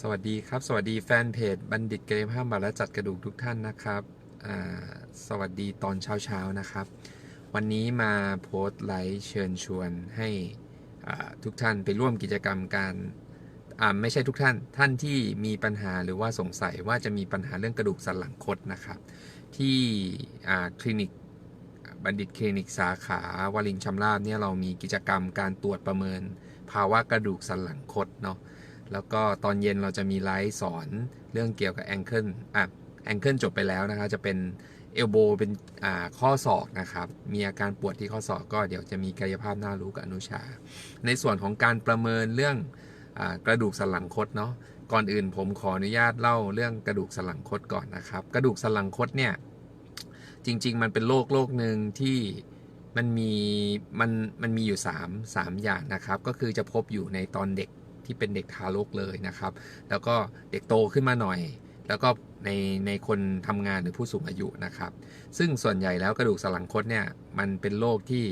สวัสดีครับ สวัสดีแฟนเพจบัณฑิตเกายภาพบำบัดและจัดกระดูกทุกท่านนะครับสวัสดีตอนเช้าๆนะครับ วันนี้มาโพสต์ไลฟ์เชิญชวนให้ทุกท่านไปร่วมกิจกรรมการไม่ใช่ทุกท่านท่านที่มีปัญหาหรือว่าสงสัยว่าจะมีปัญหาเรื่องกระดูกสันหลังคดนะครับ ที่คลินิกบัณฑิตคลินิกสาขาวลินชำราบเนี่ยเรามีกิจกรรมการตรวจประเมิน ภาวะกระดูกสันหลังคดเนาะ แล้วก็ตอนเย็นเราจะมีไลฟ์สอนเรื่องเกี่ยวกับแองเกิลอะแองเกิลจบไปแล้วนะครับจะเป็นเอลโบเป็นอ่าข้อศอกนะครับ มีอาการปวดที่ข้อศอกก็เดี๋ยวจะมีกายภาพน่ารู้กับอนุชา ในส่วนของการประเมินเรื่องอากระดูกสันหลังคดเนาะก่อนอื่นผมขออนุญาตเล่าเรื่องกระดูกสันหลังคดก่อนนะครับ กระดูกสันหลังคดเนี่ยจริง ๆ มันเป็นโรคโรคหนึ่งที่มันมีมันมันมีอยู่3 3อย่างนะครับ ก็คือจะพบอยู่ในตอนเด็ก ที่เป็นเด็กทารกเลยนะครับ แล้วก็เด็กโตขึ้นมาหน่อย แล้วก็ในในคนทำงานหรือผู้สูงอายุนะครับ ซึ่งส่วนใหญ่แล้วกระดูกสันหลังคดเนี่ยมันเป็นโรคที่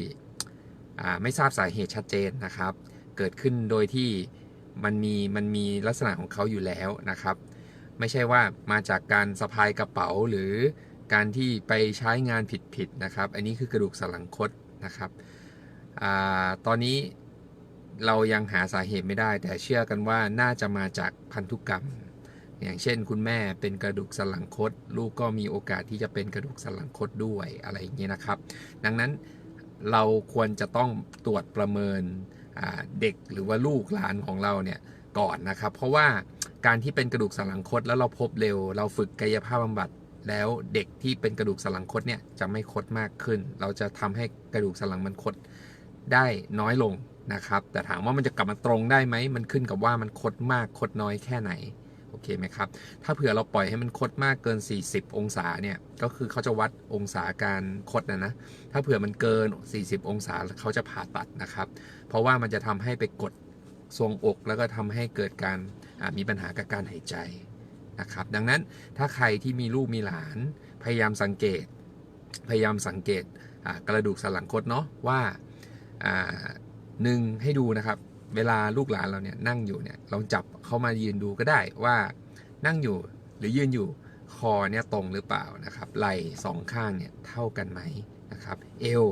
ไม่ทราบสาเหตุชัดเจนนะครับ เกิดขึ้นโดยที่มันมีมันมีลักษณะของเขาอยู่แล้วนะครับ ไม่ใช่ว่ามาจากการสะพายกระเป๋าหรือการที่ไปใช้งานผิดๆนะครับ อันนี้คือกระดูกสันหลังคดนะครับอตอนนี้ เรายังหาสาเหตุไม่ได้ แต่เชื่อกันว่าน่าจะมาจากพันธุกรรม อย่างเช่น คุณแม่เป็นกระดูกสันหลังคดลูกก็มีโอกาสที่จะเป็นกระดูกสันหลังคดด้วยอะไรอย่างเงี้ยนะครับ ดังนั้นเราควรจะต้องตรวจประเมินเด็กหรือว่าลูกหลานของเราเนี่ยก่อนนะครับ เพราะว่าการที่เป็นกระดูกสันหลังคดแล้วเราพบเร็ว เราฝึกกายภาพบำบัดแล้วเด็กที่เป็นกระดูกสันหลังคดเนี่ยจะไม่คดมากขึ้น เราจะทำให้กระดูกสันหลังมันคดได้น้อยลง นะครับ แต่ถามว่ามันจะกลับมาตรงได้ไหม มันขึ้นกับว่ามันคดมากคดน้อยแค่ไหน โอเคไหมครับ ถ้าเผื่อเราปล่อยให้มันคดมากเกิน 40 องศาเนี่ย ก็คือเขาจะวัดองศาการคดนะนะ ถ้าเผื่อมันเกิน 40 องศาเขาจะผ่าตัดนะครับ เพราะว่ามันจะทำให้ไปกดทรวงอก แล้วก็ทำให้เกิดการมีปัญหากับการหายใจนะครับ ดังนั้นถ้าใครที่มีลูกมีหลาน พยายามสังเกต พยายามสังเกตกระดูกสันหลังคดเนาะว่า หนึ่งให้ดูนะครับ เวลาลูกหลานเราเนี่ยนั่งอยู่เนี่ยลองจับเขามายืนดูก็ได้ว่านั่งอยู่หรือยืนอยู่คอเนี่ยตรงหรือเปล่านะครับไหล่สองข้างเนี่ยเท่ากันไหมนะครับ เอว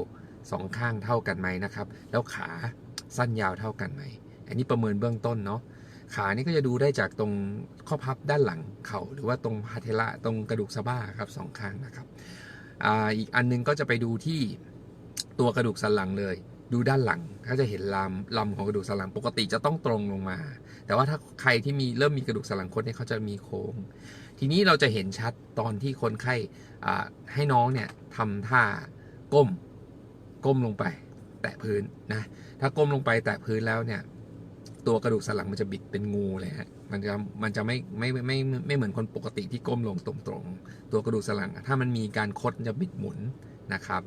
สองข้างเท่ากันไหมนะครับ แล้วขาสั้นยาวเท่ากันไหมอันนี้ประเมินเบื้องต้นเนาะขานี่ก็จะดูได้จากตรงข้อพับด้านหลังเข่าหรือว่าตรงพาเทละตรงกระดูกสะบ้าครับสองข้างนะครับออีกอันนึงก็จะไปดูที่ตัวกระดูกสันหลังเลย ดูด้านหลังก็จะเห็นลำลำของกระดูกสันหลังปกติจะต้องตรงลงมา แต่ว่าถ้าใครที่มีเริ่มมีกระดูกสันหลังคดเนี่ยเขาจะมีโค้ง ทีนี้เราจะเห็นชัดตอนที่คนไข้ให้น้องเนี่ยทำท่าก้มก้มลงไป แตะพื้นนะถ้าก้มลงไปแตะพื้นแล้วเนี่ยตัวกระดูกสันหลังมันจะบิดเป็นงูเลยฮะมันจะมันจะไม่ไม่ไม่ไม่ไม่เหมือนคนปกติที่ก้มลงตรงๆ ตัวกระดูกสันหลัง ถ้ามันมีการคดมันจะบิดหมุนนะครับ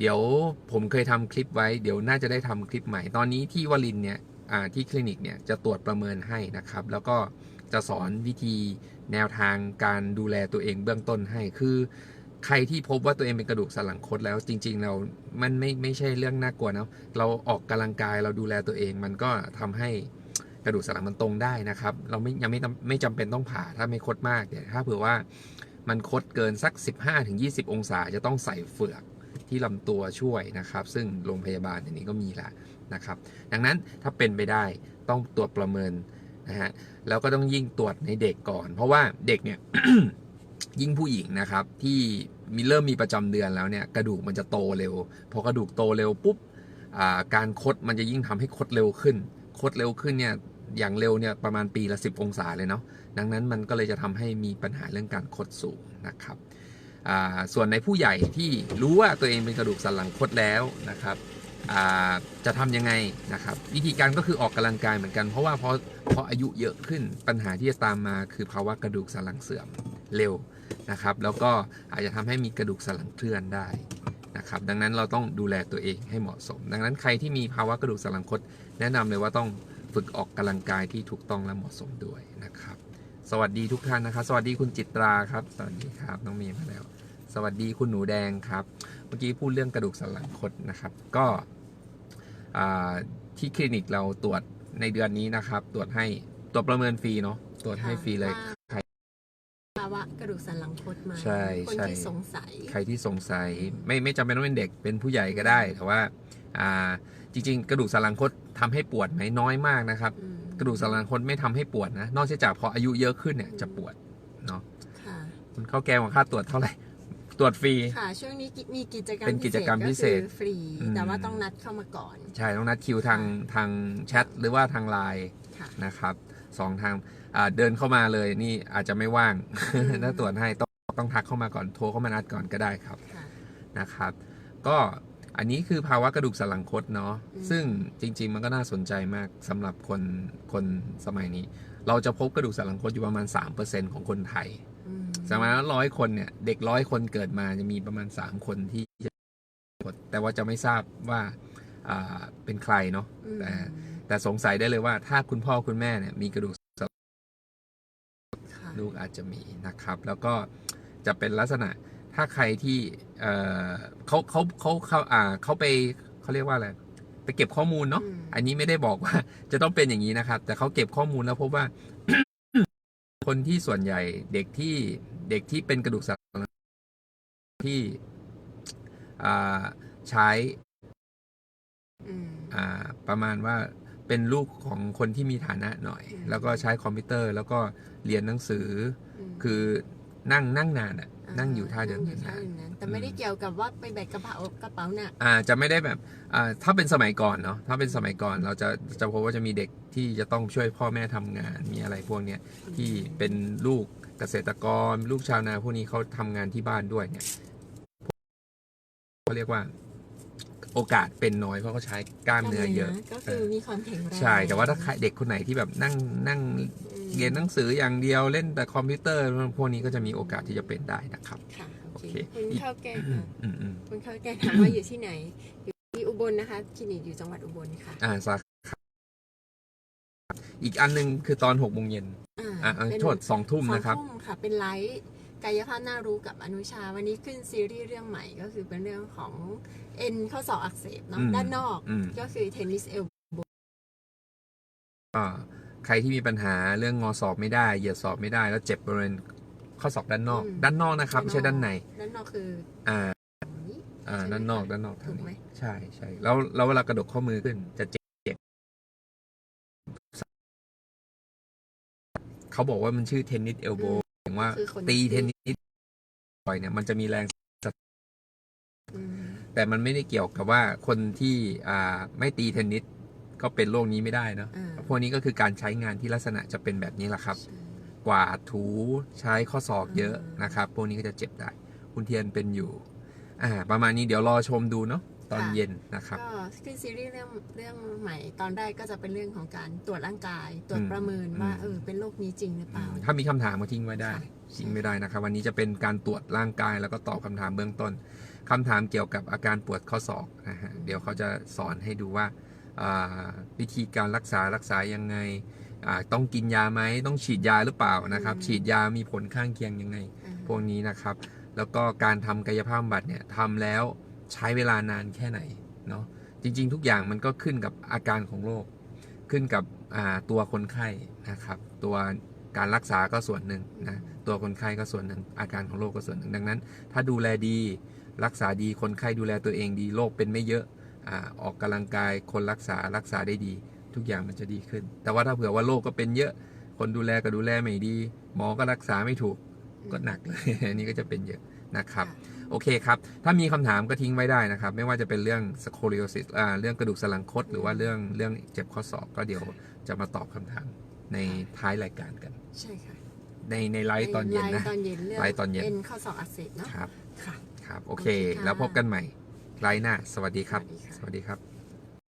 เดี๋ยวผมเคยทำคลิปไว้เดี๋ยวน่าจะได้ทำคลิปใหม่ ตอนนี้ที่วลินเนี่ยที่คลินิกเนี่ยจะตรวจประเมินให้นะครับ แล้วก็จะสอนวิธีแนวทางการดูแลตัวเองเบื้องต้นให้คือ ใครที่พบว่าตัวเองเป็นกระดูกสันหลังคดแล้วจริง ๆ เรามันไม่ไม่ใช่เรื่องน่ากลัวนะเราออกกำลังกายเราดูแลตัวเอง มันก็ทำให้กระดูกสันหลังมันตรงได้นะครับ เราไม่ยังไม่ไม่จำเป็นต้องผ่าถ้าไม่คดมากเนี่ยถ้าเผื่อว่ามันคดเกินสัก 15-20 องศาจะต้องใส่เฟือก ที่ลำตัวช่วยนะครับ ซึ่งโรงพยาบาลอย่างนี้ก็มีละนะครับ ดังนั้นถ้าเป็นไปได้ต้องตรวจประเมินนะฮะแล้วก็ต้องยิ่งตรวจในเด็กก่อน เพราะว่าเด็กเนี่ยยิ่งผู้หญิงนะครับ ที่มีเริ่มมีประจำเดือนแล้วเนี่ยกระดูกมันจะโตเร็วพอกระดูกโตเร็วปุ๊บการคดมันจะยิ่งทำให้คดเร็วขึ้น คดเร็วขึ้นเนี่ยอย่างเร็วเนี่ยประมาณปีละ 10 องศาเลยเนาะดังนั้นมันก็เลยจะทำให้มีปัญหาเรื่องการคดสูงนะครับ ส่วนในผู้ใหญ่ที่รู้ว่าตัวเองเป็นกระดูกสันหลังคดแล้วนะครับจะทำยังไงนะครับ วิธีการก็คือออกกำลังกายเหมือนกัน เพราะว่าพอพออายุเยอะขึ้นปัญหาที่จะตามมาคือภาวะกระดูกสันหลังเสื่อมเร็วนะครับ แล้วก็อาจจะทำให้มีกระดูกสันหลังเคลื่อนได้นะครับ ดังนั้นเราต้องดูแลตัวเองให้เหมาะสม ดังนั้นใครที่มีภาวะกระดูกสันหลังคดแนะนำเลยว่าต้องฝึกออกกำลังกายที่ถูกต้องและเหมาะสมด้วยนะครับ สวัสดีทุกท่านนะครับสวัสดีคุณจิตราครับ สวัสดีครับน้องเมย์มาแล้ว สวัสดีคุณหนูแดงครับ เมื่อกี้พูดเรื่องกระดูกสันหลังคดนะครับ ก็อ่าที่คลินิกเราตรวจในเดือนนี้นะครับ ตรวจให้ตรวจประเมินฟรีเนาะตรวจให้ฟรีเลยว่าใครภาวะกระดูกสันหลังคดไหมใช่คนใช่ที่สงสัยใครที่สงสัยไม่ไม่จำเป็นต้องเป็นเด็กเป็นผู้ใหญ่ก็ได้แต่ว่าอ่าจริง ๆ กระดูกสันหลังคดทำให้ปวดไหมน้อยมากนะครับอืม กระดูกสันหลังคดไม่ทำให้ปวดนะ นอกจากพออายุเยอะขึ้นเนี่ยจะปวดเนาะค่ะคุณข้าวแกงของค่าตรวจเท่าไหร่ตรวจฟรี ค่ะ ช่วงนี้มีกิจกรรมเป็นกิจกรรมพิเศษก็คือฟรีอืมแต่ว่าต้องนัดเข้ามาก่อน ใช่ ต้องนัดคิวทางทางแชทหรือว่าทางไลน์ค่ะนะครับสองทางอ่าเดินเข้ามาเลยนี่อาจจะไม่ว่างอืมถ้าตรวจให้ต้องต้องทักเข้ามาก่อนโทรเข้ามานัดก่อนก็ได้ครับค่ะนะครับ ก็ อันนี้คือภาวะกระดูกสันหลังคดเนาะอืมซึ่งจริง ๆ มันก็น่าสนใจมากสำหรับคนคนสมัยนี้ เราจะพบกระดูกสันหลังคดอยู่ประมาณ 3%ของคนไทยอืมสมัยร้อยคนเนี่ย เด็กร้อยคนเกิดมาจะมีประมาณ 3 คนที่จะกดแต่ว่าจะไม่ทราบว่าอ่าเป็นใครเนาะอืมแต่แต่สงสัยได้เลยว่าถ้าคุณพ่อคุณแม่เนี่ยมีกระดูกสันค่ะลูกอาจจะมีนะครับ แล้วก็จะเป็นลักษณะ ถ้าใครที่เอ่อเขาเขาเขาเขาอ่าเขาไปเขาเรียกว่าอะไรไปเก็บข้อมูลเนาะอืมอันนี้ไม่ได้บอกว่า จะต้องเป็นอย่างนี้นะครับ แต่เขาเก็บข้อมูลแล้วพบว่า คนที่ส่วนใหญ่เด็กที่เด็กที่เป็นกระดูกสันหลังที่อ่าใช้อืมอ่าประมาณว่าเป็นลูกของคนที่มีฐานะหน่อยอืมแล้วก็ใช้คอมพิวเตอร์ แล้วก็เรียนหนังสือมคือ นั่งนั่งนานอะานั่งอยู่ท่าเดิมนั่งอยู่ท่านาเดินมนั้นแต่ไม่ได้เกี่ยวกับว่าไปแบกกระเป๋ากระเป๋าหนักๆอ่าจะไม่ได้แบบอ่าถ้าเป็นสมัยก่อนเนาะถ้าเป็นสมัยก่อนเราจะจะพบว่าจะมีเด็กที่จะต้องช่วยพ่อแม่ทำงานมีอะไรพวกเนี้ยที่เป็นลูกเกษตรกร ลูกชาวนาพวกนี้เขาทำงานที่บ้านด้วยเนี่ยเขาเรียกว่าโอกาสเป็นน้อยเพราะเขาใช้กล้ามเนื้อเยอะ ก็คือมีความแข็งแรงใช่ แต่ว่าถ้าใครเด็กคนไหนที่แบบนั่งนั่งอืม เรียนหนังสืออย่างเดียวเล่นแต่คอมพิวเตอร์พวกนี้ก็จะมีโอกาสที่จะเป็นได้นะครับค่ะโอเคโอเคคุณข้าวแกงอืมค่ะอืมอืมคุณข้าวแกงถามว่าอยู่ที่ไหน อยู่ที่อุบลนะคะคลินิกอยู่จังหวัดอุบลค่ะอ่าสาขาอีกอันหนึงคือตอนหกโมงเย็นอ่าเป็นโทษสองทุ่มสองนะครับทุ่มค่ะเป็นไลฟ์กายภาพน่ารู้กับอนุชา วันนี้ขึ้นซีรีส์เรื่องใหม่ก็คือเป็นเรื่องของเอ็นข้อศอกอักเสบเนาะอืมด้านนอกอืมก็คือเทนนิสเอลก็ ใครที่มีปัญหาเรื่องงอศอกไม่ได้ เหยียดศอกไม่ได้ แล้วเจ็บบริเวณข้อศอกด้านนอก ด้านนอกนะครับไม่ใช่ด้านใน ด้านนอกคืออ่าอย่างนี้อ่าใช่ไหมด้านนอกคะด้านนอกถูกไหมใช่ใช่แล้วแล้วเวลากระดกข้อมือขึ้นจะเจ็บเจ็บเขาบอกว่ามันชื่อเทนนิสเอลโบถึงว่าคือคนตีที่เทนนิสบ่อยเนี่ย มันจะมีแรงอืมแต่มันไม่ได้เกี่ยวกับว่าคนที่อ่าไม่ตีเทนนิสก็เป็นโรคนี้ไม่ได้เนอะอ่าพ วกนี้ก็คือการใช้งานที่ลักษณะจะเป็นแบบนี้แหละครับใช่กวาดถูใช้ข้อศอกเยอะอ่านนะครับ พวกนี้ก็จะเจ็บได้ คุณเทียนเป็นอยู่อ่าประมาณนี้เดี๋ยวรอชมดูเนาะตอนเย็นนะครับก็ขึ้นซีรีส์เรื่องเรื่องใหม่ตอนแรกก็จะเป็นเรื่องของการตรวจร่างกาย ตรวจอืมประเมินว่าอืมเออเป็นโรคนี้จริงหรือเปล่า ถ้ามีคำถามก็ทิ้งไว้ได้ค่ะทิ้งไม่ได้นะครับ วันนี้จะเป็นการตรวจร่างกายแล้วก็ตอบคำถามเบื้องต้นคำถามเกี่ยวกับอาการปวดข้อศอกนะฮะเดี๋ยวเขาจะสอนให้ดูว่าอ่า วิธีการรักษารักษายังไงอ่าต้องกินยาไหมต้องฉีดยาหรือเปล่านะครับ ฉีดยามีผลข้างเคียงยังไงอ่าพวกนี้นะครับ แล้วก็การทำกายภาพบำบัดเนี่ยทำแล้วใช้เวลานานแค่ไหนเนาะจริง ๆ ทุกอย่างมันก็ขึ้นกับอาการของโรคขึ้นกับอ่าตัวคนไข้นะครับ ตัวการรักษาก็ส่วนหนึ่งนะตัวคนไข้ก็ส่วนหนึ่งอาการของโรคก็ส่วนหนึ่งดังนั้น ถ้าดูแลดีรักษาดีคนไข้ดูแลตัวเองดีโรคเป็นไม่เยอะ อาออกกำลังกายคนรักษารักษาได้ดี ทุกอย่างมันจะดีขึ้น แต่ว่าถ้าเผื่อว่าโรคก็เป็นเยอะ คนดูแลก็ดูแลไม่ดี หมอก็รักษาไม่ถูกก็หนักเลยอันนี้ก็จะเป็นเยอะนะครับค่ะโอเคครับ ถ้ามีคำถามก็ทิ้งไว้ได้นะครับ ไม่ว่าจะเป็นเรื่องสโคลิโอซิสอ่าเรื่องกระดูกสันหลังคด หรือว่าเรื่องเรื่องเจ็บข้อศอกก็เดี๋ยวจะมาตอบคำถามในท้ายรายการกัน ใช่ค่ะ ในในไลฟ์ตอนเย็นนะไลฟ์ตอนเย็นเรื่องไลฟ์ตอนเย็นเอ็นข้อศอกอักเสบเนาะครับค่ะครับ โอเคโอเคค่ะแล้วพบกันใหม่ ไลน์หน้า สวัสดีครับ สวัสดีครับ